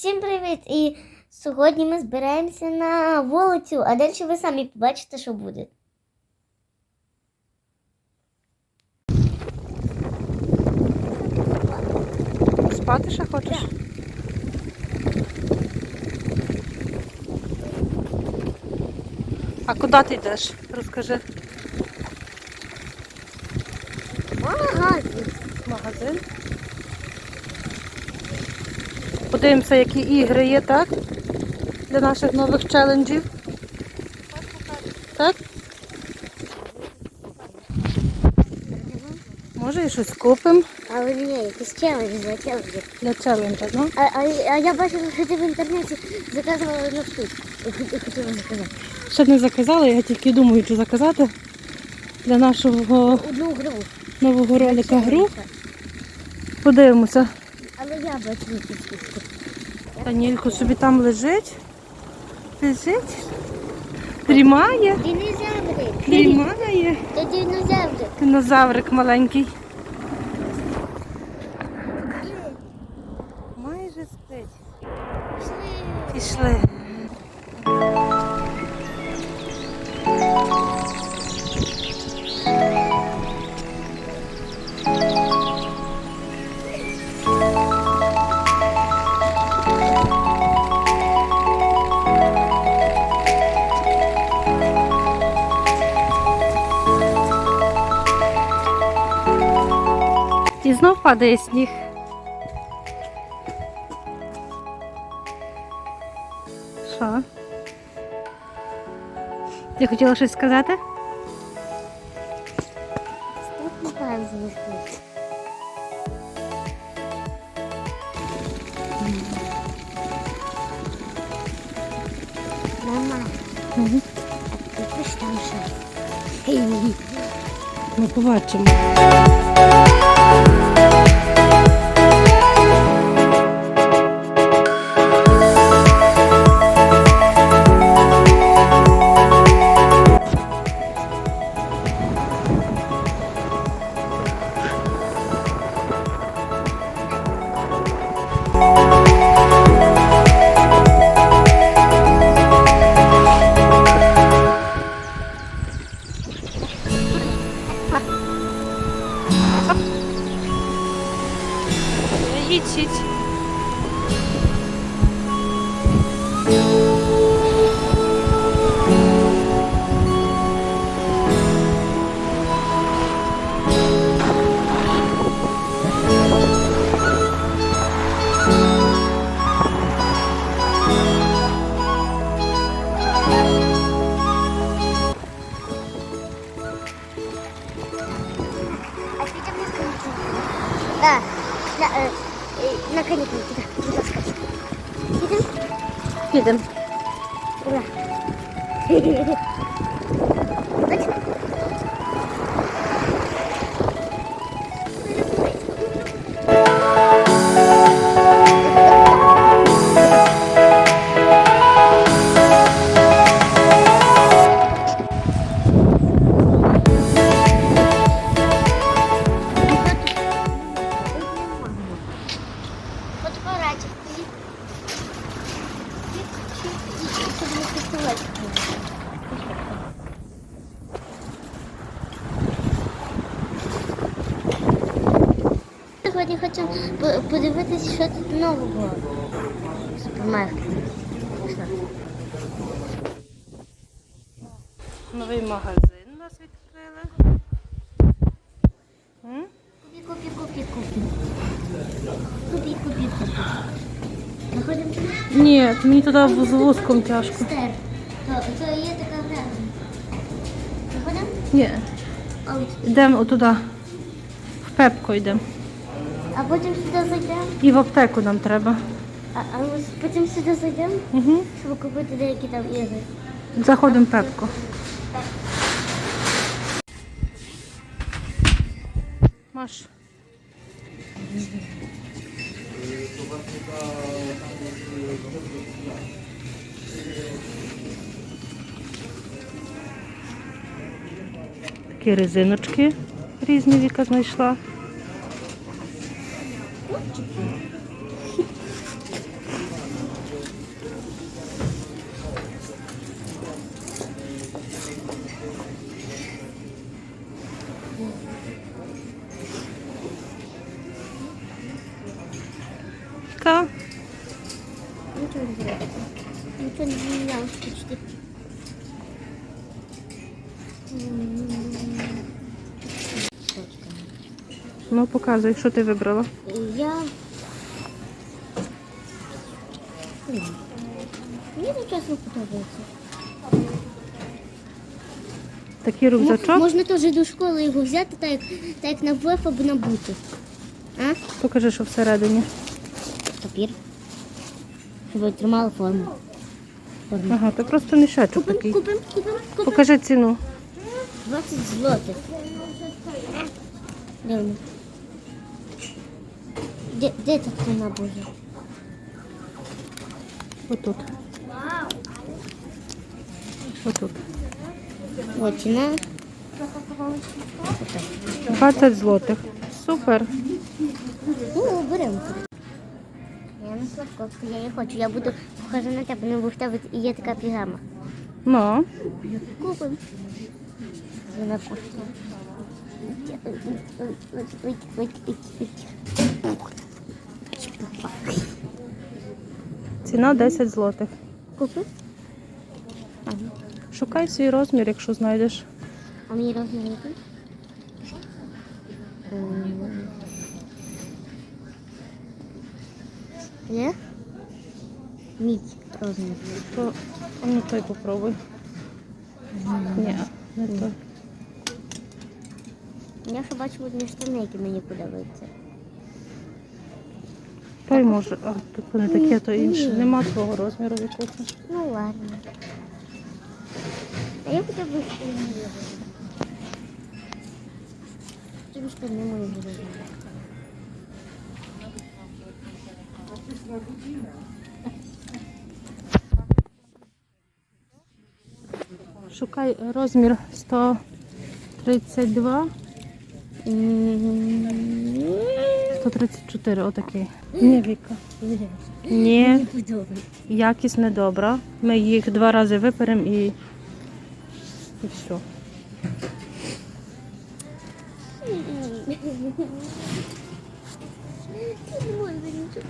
Всім привіт! І сьогодні ми збираємося на вулицю, а далі ви самі побачите, що буде. Спати ще хочеш? А куди ти йдеш? Розкажи. Магазин. Магазин. Подивимося, які ігри є, так? Для наших нових челенджів. Так? Може і щось купимо Але ні, якийсь челендж за челенджі. для челенджа, ну? А, а, а я бачила, що ти в інтернеті заказувала хотіла заказати. Ще не заказала, я тільки думаю, чи заказати для нашого Одну гру. нового ролика гру. Подивимося. Якусь штуку. Данілько собі там лежить. Лежить. Дрімає. Динозаврик. Дрімає. Це динозаврик. Динозаврик маленький. І знов падає сніг. Що? Ти хотіла щось сказати? Тут не паємо залишити. Мама, Угу. ти пиш там що? Ми побачимо. Новий магазин у нас відкрили. Купі, купі, купі, купі. Купі, купі, купі. Заходимо туди? Ні, мені туди з вузком тяжко. Стер. То, то є така гра. Заходимо? Ні, А, ось. йдемо отуди. В пепко йдемо. А потім сюди зайдемо. І в аптеку нам треба. А, а потім сюди зайдемо, Угу. щоб купити деякі там ігри. Заходимо в пепко. Маш. Такі резиночки різні Віка знайшла. Не змінялося. Ну, показуй, що ти вибрала. Я... Мені це чесно подобається. Такий рюкзачок. Можна теж до школи його взяти, так як, так як на ВФ або на бути. А? Покажи, що всередині. Папір. Щоб тримала форму. Ага, то просто мішечок Купим, такий. купим, купим, купим. Покажи ціну. 20 злотих. Де, де та ціна буде? Отут. Отут. От ціна. 20 злотих. Супер. Ну, беремо. Я на слабковку, я її хочу. Я буду похожа на тебе, ну бо в тебе є така піжама. Ну, Купим. Вона коштує. ціна 10 злотих. Купи? Шукай свій розмір, якщо знайдеш. А мені розмір який? Є? Мій розмір. То, ну той попробуй. Ні, не той. Я ще бачу одні штани, які мені подобаються. Той може, а тут не таке, то інше. Нема твого розміру якого. Ну ладно. А я хотя бы штани. Тобі штани мої розміри. Шукай розмір 132, 134, отакий. Ні, Віка. Ні, якість недобра. Ми їх два рази виперемо і, і все. 这是我的，你走。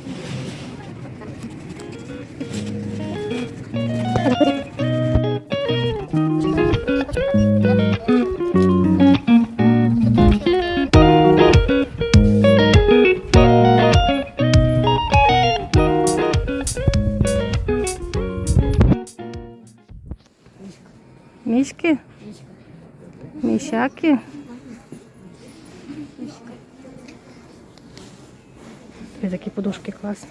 Ось такі подушки класні.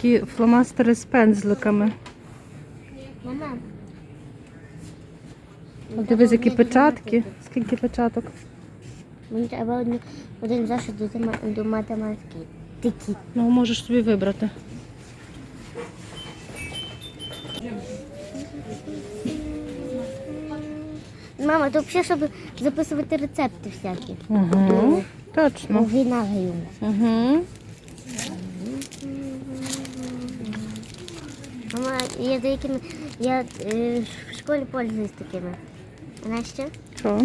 Такі фломастери з пензликами. Мама. От Дивись, які печатки. Скільки печаток? Мені треба один зошит до, тема- до математики. Такі. Ну, можеш собі вибрати. Мама, то взагалі, щоб записувати рецепти всякі. Угу. Точно. Винагаю. Угу. Мама, я деякими, я е, в школі пользуюсь такими. Знаєш що? Що?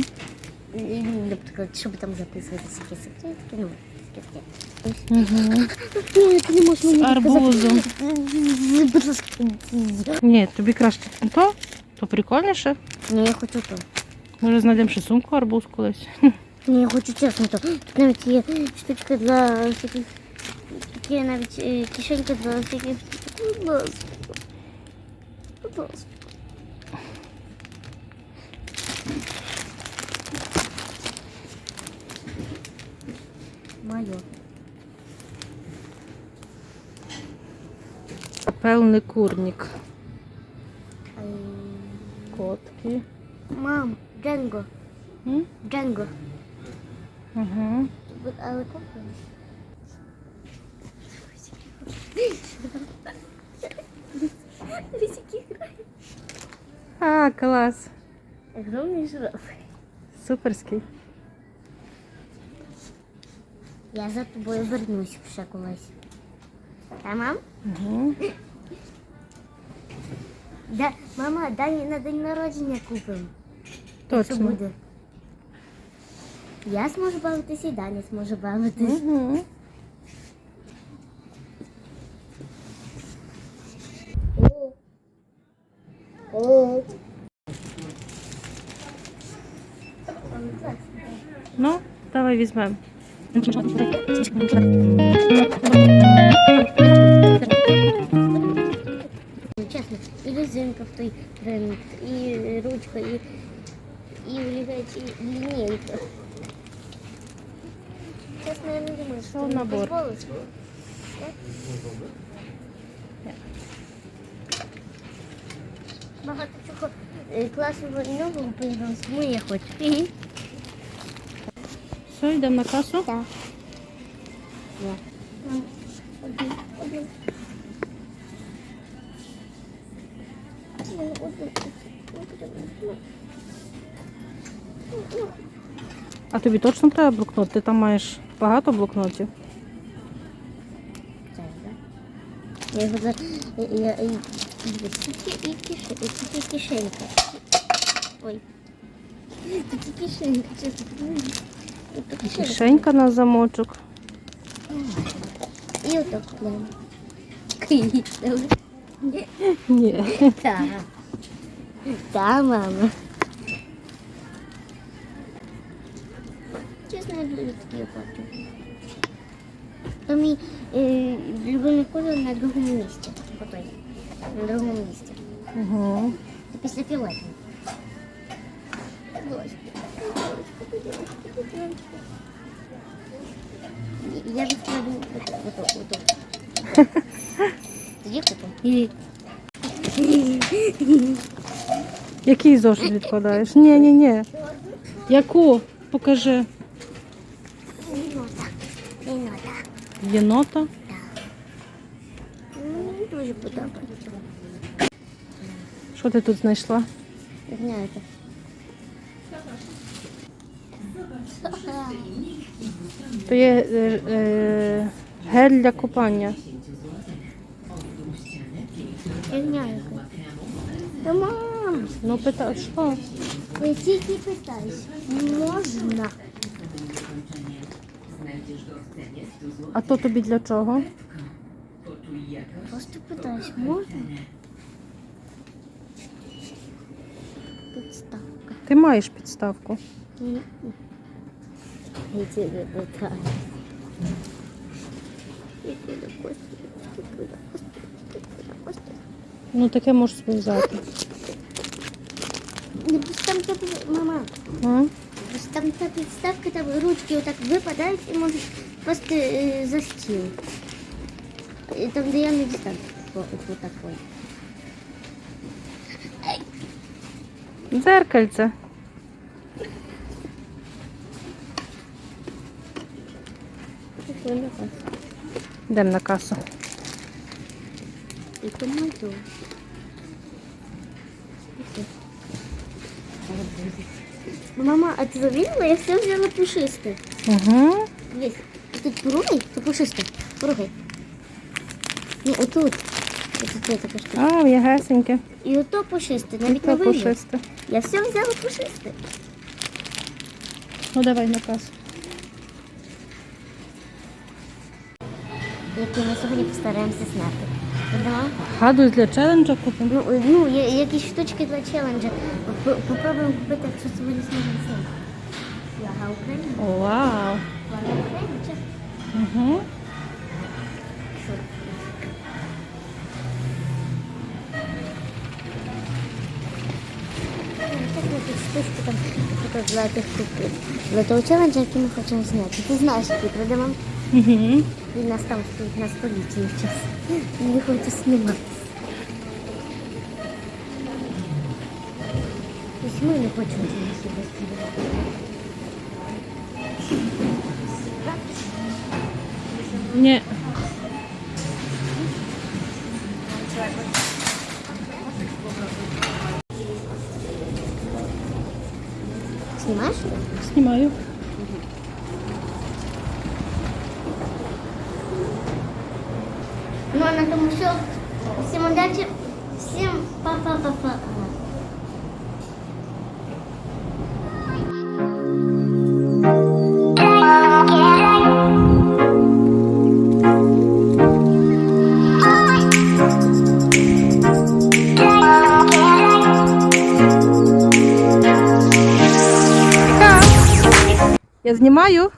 Наприклад, щоб там записувати всякі секретики, ну, не З арбузом. Ні, тобі краще то, то прикольніше. Ні, я хочу то. Може знайдемо ще сумку арбуз колись. Ні, я хочу чесно то. Тут навіть є штучка для всяких, є навіть е, кишенька для всяких. Моє. Певний курник. Котки. Мам, Дженго. М? Дженго. Угу. Вот, Купимо. А, клас. Огромний жираф. Суперський. Я за тобою вернусь ще колись. Та, мам? Угу. Да, мама, дай на день народження купимо. Що Точно. буде? Я зможу бавитися і Даня зможе бавитись. Угу. О. Ну, давай візьмемо. Ну, чесно, і резинка в той принт, і ручка, і, і олівець, і лінійка. Чесно, я не думаю, що Що ти набор? дозволиш. Так? Багато чого е, класного і нового появилось, тому я хочу. Все, йдемо на касу. Так. Один. Один. А тобі точно треба блокнот? Ти там маєш багато блокнотів? Я його за... Я, я, тільки, і, кише, тільки кишенька. Ой. Тільки кишенька, чесно. подивись. Ото кишенька. Кишенька на замочок. І отак прямо. Київ. Ні. Так. Так, мама. Чесно, я люблю такі оплати. То мій е, любимий колір на другому місці. Отой. На другому місці. Угу. Це після фіолетового. Я відкладу ото, ото, ото. Тоді купимо. Який зошит відкладаєш? Ні, ні, ні. Яку? Покажи. Єнота. Єнота. Єнота. Мені дуже подобається. Що ти тут знайшла? Знаєте. То є е, е, гель для купання. Фігня яка. Та мам, Ну пита, що? я тільки питаюсь. Можна? А то тобі для чого? Просто питаюсь, можна? Підставка. Ти маєш підставку. Ні. Кості, іди до Кості. Ну таке можеш собі взяти. Не просто там тебе, мама, А? просто там та підставка, там ручки отак випадають і можуть просто е, за стіл. І там, де я не дістану. О, от такой. Дзеркальце. Йдемо на касу. І томату. Мама, а ти завірила? Я все взяла пушисте. Угу. Дивись, тут поругай, то пушисте. Поругай. Ні, отут. Отут така штука. А, м'ягесеньке. І ото пушисте, навіть не пушисте. Я все взяла пушисте. Ну давай на касу. Які ми сьогодні постараємося зняти. Додамо? Гадуй для челенджа купимо. Ну, ну, є якісь штучки для челенджа. П- Попробуємо купити, якщо сьогодні зможемо зняти. Флага України. Вау. Флага України, чесно. Угу. штучки там типу, для тих купив. Для того челенджа, який ми хочемо зняти. Ти знаєш, який мам? Угу. Він нас там стоїть на столі цей час. Не хочу знімати. Ось ми не хочемо цього себе знімати. Ні. Знімаєш? Знімаю. Удачі, всім па-па-па-па. Я знімаю.